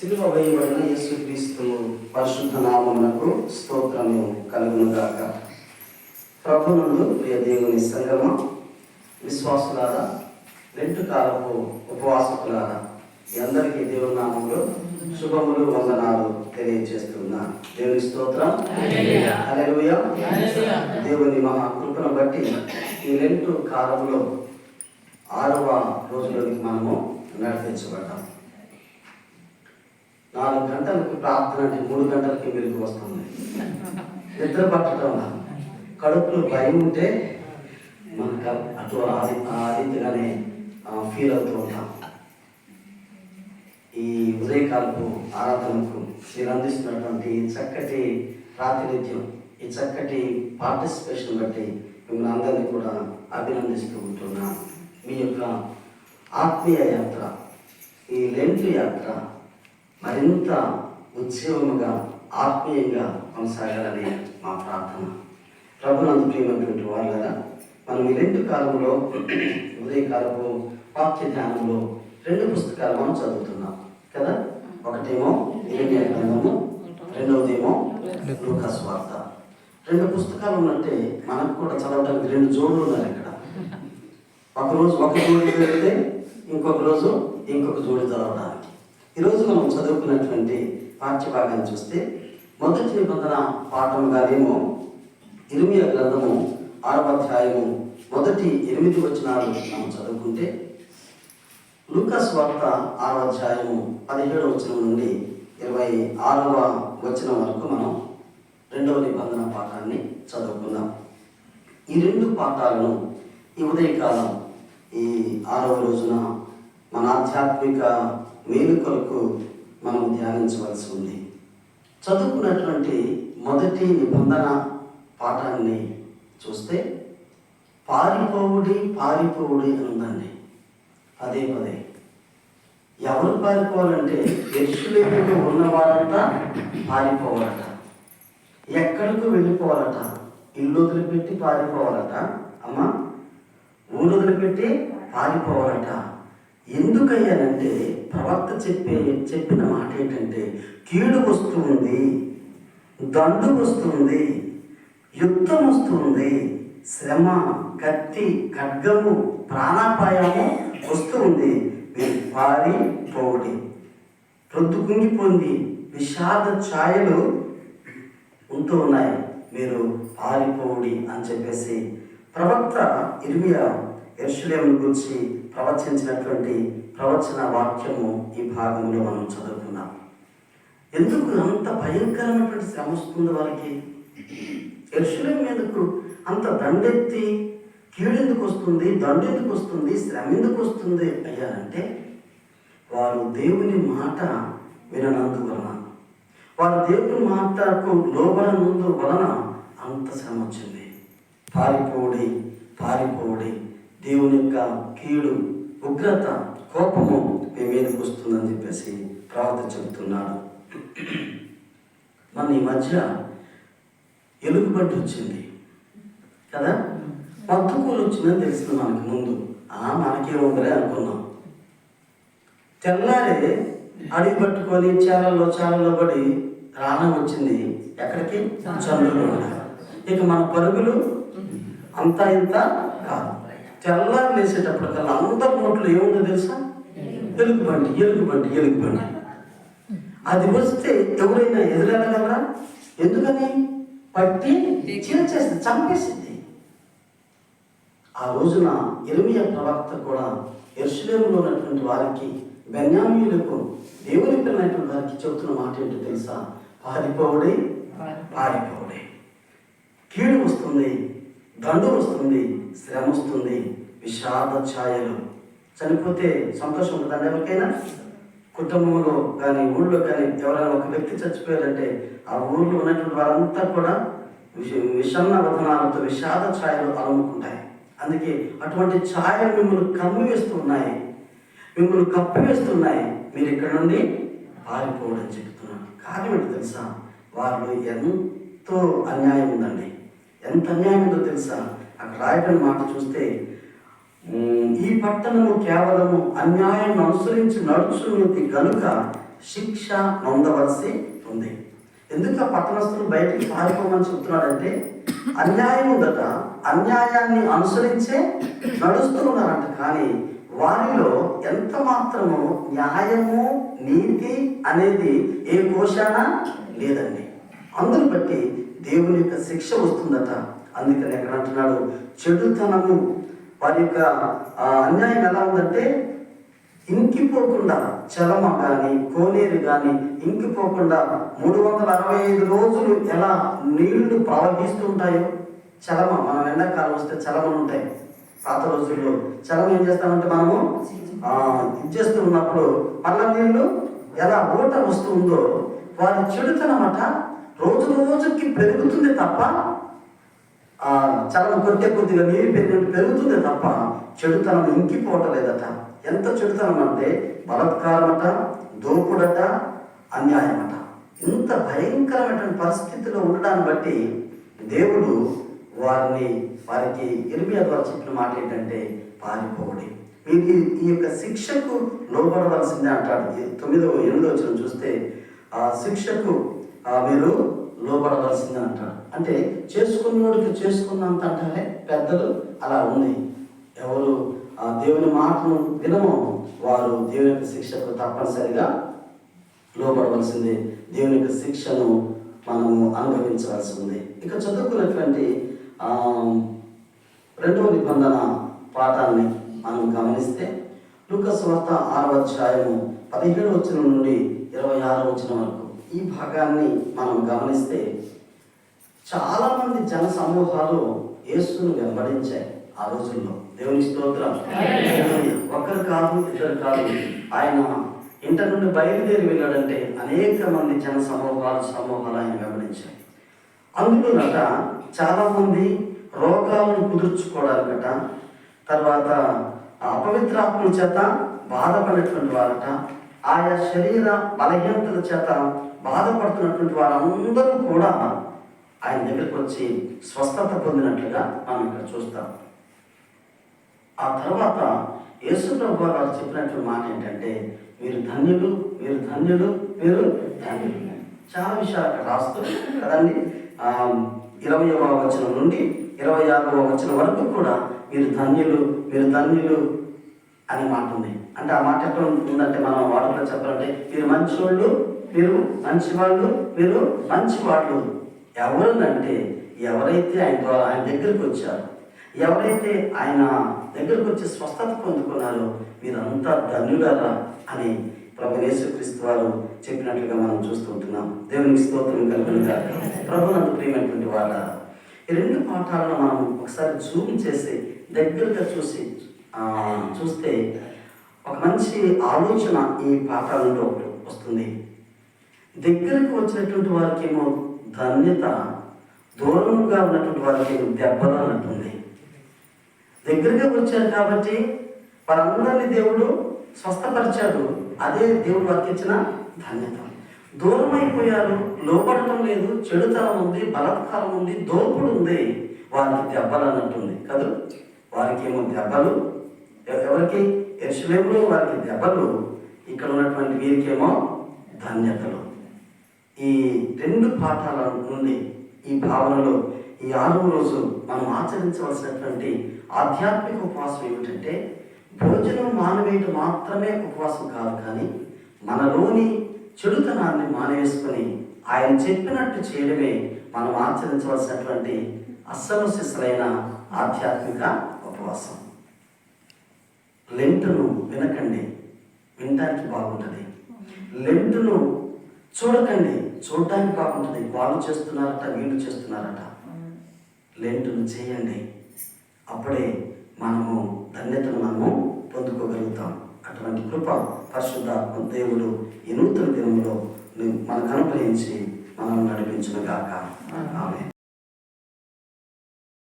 సిలువ వేయబడిన యేసుక్రీస్తు పరిశుద్ధ నామమునకు స్తోత్రము కలుగునుగాక. ప్రభునందు ప్రియ దేవుని సంగమ విశ్వాసులారా రెండు కాలపు ఉపవాసకులారా అందరికీ దేవుని నామంలో శుభములు వందనాలు తెలియజేస్తున్నా. దేవుని స్తోత్రం. దేవుని మహా కృపను బట్టి ఈ లెంటు కాలంలో ఆరవ రోజులోకి మనము నడిపించబడ్డాం. నాలుగు గంటలకు ప్రార్థన అంటే మూడు గంటలకి మెరుగు వస్తుంది. నిద్ర పట్టడం కడుపులో భయం ఉంటే మనకు అటు ఆ- ఫీల్ అవుతూ ఉంటాం. ఈ ఉదయకాలపు ఆరాధనకు మీరు అందిస్తున్నటువంటి చక్కటి ప్రాతినిధ్యం ఈ చక్కటి పార్టిసిపేషన్ బట్టి మిమ్మల్ని అందరినీ కూడా అభినందిస్తూ ఉంటున్నాం మీ యొక్క ఆత్మీయ యాత్ర ఈ లెంటు యాత్ర మరింత ఉద్యమముగా ఆత్మీయంగా కొనసాగాలని మా ప్రార్థన. ప్రభునందు ప్రియమైనటువంటి వాళ్ళగా మనం ఈ రెండు కాలంలో ఉదయకాలపు వాక్య ధ్యానంలో రెండు పుస్తకాలు మనం చదువుతున్నాం కదా. ఒకటేమో ఇరవై గ్రంథము రెండవదేమో లూకాస్ వార్త. రెండు పుస్తకాలు ఉన్నట్టే మనకు కూడా చదవడానికి రెండు జోడులు ఉన్నారు ఇక్కడ. ఒక రోజు ఒక జోడి చదివితే ఇంకొక రోజు ఇంకొక జోడి చదవడం ఈరోజు మనం చదువుకున్నటువంటి పాఠ్యభాగాన్ని చూస్తే మొదటి నిబంధన పాఠంగానేమో ఇరిమియ గ్రంథము ఆరవ అధ్యాయము మొదటి ఎనిమిది వచనాలు మనం చదువుకుంటే లూకాస్ వార్త ఆరవ అధ్యాయము పదిహేడవ వచనం నుండి ఇరవై ఆరవ వచనం వరకు మనం రెండవ నిబంధన పాఠాన్ని చదువుకుందాం. ఈ రెండు పాఠాలను ఈ ఉదయకాలం ఈ ఆరవ రోజున మన ఆధ్యాత్మిక మేలు కొరకు మనం ధ్యానించవలసి ఉంది. చదువుకున్నటువంటి మొదటి నిబంధన పాఠాన్ని చూస్తే పారిపోవుడి పారిపోవుడి అని ఉందండి పదే పదే. ఎవరు పారిపోవాలంటే ఎరుషులేములో ఉన్నవారంతా పారిపోవాలట. ఎక్కడికి వెళ్ళిపోవాలట? ఇల్లు వదిలిపెట్టి పారిపోవాలట. అమ్మా ఊరు వదిలిపెట్టి పారిపోవాలట. ఎందుకయ్యానంటే ప్రవక్త చెప్పే చెప్పిన మాట ఏంటంటే కీడు వస్తుంది దండు వస్తుంది యుద్ధం వస్తుంది శ్రమ కత్తి ఖడ్గము ప్రాణాపాయము వస్తుంది. మీరు పారిపోవుడి రొద్దు కుంగిపోయింది విషాద ఛాయలు ఉంటూ ఉన్నాయి. మీరు పారిపోవుడి అని చెప్పేసి ప్రవక్త ఇర్మియా ఎర్షులేమును గురించి ప్రవచించినటువంటి ప్రవచన వాక్యము ఈ భాగంలో మనం చదువుకున్నాం ఎందుకు అంత భయంకరమైనటువంటి శ్రమ వస్తుంది వారికి? యక్షులం మీదకు అంత దండెత్తి కీడెందుకు వస్తుంది? దండెందుకు వస్తుంది? శ్రమ ఎందుకు వస్తుంది? అయ్యారంటే వారు దేవుని మాట విననందువలన వారు దేవుని మాటకు లోబడనందు వలన అంత శ్రమ వచ్చింది. పారిపోడి పారిపోడి దేవుని యొక్క కీడు ఉగ్రత కోపము మీ మీదకి వస్తుందని చెప్పేసి ప్రవర్త చెబుతున్నాడు. మన ఈ మధ్య ఎలుగుబంటి వచ్చింది. కదా? మత్తుకూలు వచ్చిందని తెలిసింది మనకి ముందు. ఆ మనకేముందిలే అనుకున్నాం. తెల్లారే అడిగి పట్టుకొని చేరల్లో చేరల్లో పడి రాణం వచ్చింది. ఎక్కడికి? చంద్రుడు. ఇక మన పరుగులు అంతా ఇంత కాదు. తెల్లారి లేచేటప్పటికల్లా అందరి నోట్లో ఏముందో తెలుసా? ఎలుగుబంటి ఎలుగుబంటి ఎలుగుబంటి. అది వస్తే ఎవరైనా ఎదురెళ్ళగలరా? ఎందుకని? పట్టి చీల్చేస్తే చంపేసింది. ఆ రోజున ఇర్మియా ప్రవక్త కూడా ఎరుసలేములో ఉన్నటువంటి వారికి బెన్యామీయులకు దేవుని పిల్లనటువంటి వారికి చెబుతున్న మాట ఏంటో తెలుసా? పారిపోవడే పారిపోవడే. కీడు వస్తుంది దండు వస్తుంది శ్రమ వస్తుంది విషాద ఛాయలు. చనిపోతే సంతోషం ఉంటుందండి ఎవరికైనా? కుటుంబంలో కానీ ఊళ్ళో కానీ ఎవరైనా ఒక వ్యక్తి చచ్చిపోయారంటే ఆ ఊళ్ళో ఉన్నటువంటి వారంతా కూడా విష విషన్న వదనాలతో విషాద ఛాయలు అలముకుంటాయి. అందుకే అటువంటి ఛాయలు మిమ్మల్ని కమ్మి వేస్తున్నాయి. మిమ్మల్ని కప్పివేస్తున్నాయి మీరు ఇక్కడ నుండి పారిపోవడం చెబుతున్నాను కారణం ఏంటి తెలుసా? వారిలో ఎంతో అన్యాయం ఉందండి. ఎంత అన్యాయం ఉందో తెలుసా? అక్కడ రాయటం మాట చూస్తే ఈ పట్టణము కేవలము అన్యాయం అనుసరించి నడుచున్నది గనుక శిక్ష నొందవలసి ఉంది. ఎందుకు ఆ పట్టణస్తులు బయటికి పారిపోమని చెప్తున్నాడంటే అన్యాయం ఉందట అన్యాయాన్ని అనుసరించే నడుస్తున్నారంట. కానీ వారిలో ఎంత మాత్రము న్యాయము నీతి అనేది ఏ కోశాన లేదండి. అందును బట్టి దేవుని యొక్క శిక్ష వస్తుందట. అందుకని ఎక్కడ అంటున్నాడు చెడుతనము వారి యొక్క అన్యాయం ఎలా ఉందంటే ఇంకిపోకుండా చలమ కానీ కోనేరు కానీ ఇంకిపోకుండా మూడు వందల అరవై ఐదు రోజులు ఎలా నీళ్ళు ప్రవహిస్తుంటాయో చలమ మనం ఎండాకాలం వస్తే చలమలు ఉంటాయి. పాత రోజుల్లో చలమ ఏం చేస్తామంటే మనము ఇచ్చేస్తూ ఇది చేస్తూ ఉన్నప్పుడు పళ్ళ నీళ్ళు ఎలా ఊట వస్తుందో వారి చెడుతనమాట రోజు రోజుకి పెరుగుతుంది తప్ప ఆ చలం కొద్ది కొద్దిగా నీరు పెరిగినట్టు పెరుగుతుంది తప్ప చెడుతనం ఇంకిపోవటం లేదట ఎంత చెడుతనం అంటే బలత్కారమట దోపుడట అన్యాయమట. ఇంత భయంకరమైనటువంటి పరిస్థితిలో ఉండడాన్ని బట్టి దేవుడు వారిని వారికి ఇరిమియా ద్వారా చెప్పిన మాట ఏంటంటే పారిపోవడి. మీరు ఈ- యొక్క శిక్షకు లోపడవలసిందే అంటాడు. తొమ్మిదో తొమ్మిదవ వచ్చిన చూస్తే ఆ శిక్షకు మీరు లోబడవలసిందే అంటారు. అంటే చేసుకున్నోడికి చేసుకున్నంత అంటారే పెద్దలు అలా ఉంది. ఎవరు ఆ దేవుని మాటను వినమో వారు దేవుని యొక్క శిక్షకు తప్పనిసరిగా లోపడవలసిందే. దేవుని యొక్క శిక్షను మనము అనుభవించవలసి ఉంది. ఇక చదువుకున్నటువంటి రెండవ నిబంధన పాఠాన్ని మనం గమనిస్తే లుక వార్త ఆరవ అధ్యాయము పదిహేడు వచ్చిన నుండి ఇరవై ఆరు వచ్చిన వరకు. ఈ భాగాన్ని మనం గమనిస్తే చాలా మంది జన సమూహాలు యేసును వెంబడించాయి ఆ రోజుల్లో. దేవుని స్తోత్రం. ఒక్కరు కాదు ఇద్దరు కాదు. ఆయన ఇంట నుండి బయలుదేరి వెళ్ళాడంటే అనేక మంది జన సమూహాలు సమూహాలు ఆయన వెంబడించాయి. అందులోనట చాలా మంది రోగాలను కుదుర్చుకోవడానికట తర్వాత అపవిత్రాత్మల చేత బాధపడినటువంటి వారట ఆయా శరీర బలహీనతల చేత బాధపడుతున్నటువంటి వారందరూ కూడా ఆయన దగ్గరికి వచ్చి స్వస్థత పొందినట్లుగా మనం ఇక్కడ చూస్తాం. ఆ తర్వాత యేసుప్రభు గారు చెప్పినటువంటి మాట ఏంటంటే మీరు ధన్యులు మీరు ధన్యులు మీరు ధన్యులు. చాలా విషయాలు అక్కడ రాస్తూ కదండి. ఆ, ఇరవయవ వచనం నుండి ఇరవై ఆరవ వచనం వరకు కూడా మీరు ధన్యులు మీరు ధన్యులు అనే మాట ఉంది. అంటే ఆ మాట ఎక్కడ ఉందంటే మనం వాటిలో చెప్పాలంటే మీరు మంచివాళ్ళు మీరు మంచివాళ్ళు మీరు మంచివాళ్ళు ఎవరినంటే ఎవరైతే ఆయన ద్వారా ఆయన దగ్గరికి వచ్చారు ఎవరైతే ఆయన దగ్గరకు వచ్చి స్వస్థత పొందుకున్నారో మీరంతా ధన్యులరా అని ప్రభు యేసుక్రీస్తు వారు చెప్పినట్లుగా మనం చూస్తూ ఉంటున్నాం. దేవునికి స్తోత్రం కలుగునుగా ప్రభు నందు ప్రియమైనటువంటి వాళ్ళ ఈ రెండు పాఠాలను మనం ఒకసారి జూమ్ చేసి దగ్గరగా చూసి చూస్తే ఒక మంచి ఆలోచన ఈ పాఠాలలో ఒకటి వస్తుంది. దగ్గరకు వచ్చినటువంటి వారికి ఏమో ధన్యత దూరంగా ఉన్నటువంటి వారికి దెబ్బలు అన్నట్టుంది. దగ్గరగా వచ్చారు కాబట్టి వారందరినీ దేవుడు స్వస్థపరిచాడు. అదే దేవుడు వారికి ఇచ్చిన ధన్యత. దూరం అయిపోయారు లోపడటం లేదు చెడుతనం ఉంది బలత్కారం ఉంది దోపుడు ఉంది. వారికి దెబ్బలు అన్నట్టుంది. కదా? వారికి ఏమో దెబ్బలు ఎవరికి? ఎరుసలేములో వారికి దెబ్బలు ఇక్కడ ఉన్నటువంటి వీరికేమో ధన్యతలు. ఈ రెండు పాఠాల నుండి ఈ భావనలో ఈ ఆరవ రోజు మనం ఆచరించవలసినటువంటి ఆధ్యాత్మిక ఉపవాసం ఏమిటంటే భోజనం మానవేయటం మాత్రమే ఉపవాసం కాదు కానీ మనలోని చెడుతనాన్ని మానేసుకొని ఆయన చెప్పినట్టు చేయడమే మనం ఆచరించవలసినటువంటి అస్సలు శిస్సులైన ఆధ్యాత్మిక ఉపవాసం. లెంటును వినకండి వినటానికి బాగుంటుంది. లెంటును చూడకండి చూడటానికి బాగుంటుంది. వాళ్ళు చేస్తున్నారట వీళ్ళు చేస్తున్నారట. లెంటును చేయండి. అప్పుడే మనము ధన్యతను మనము పొందుకోగలుగుతాం. అటువంటి కృప పరిశుద్ధాత్మ దేవుడు ఈ నూతన దినంలో మనకు అనుగ్రహించి మనం నడిపించునుగాక ఆమె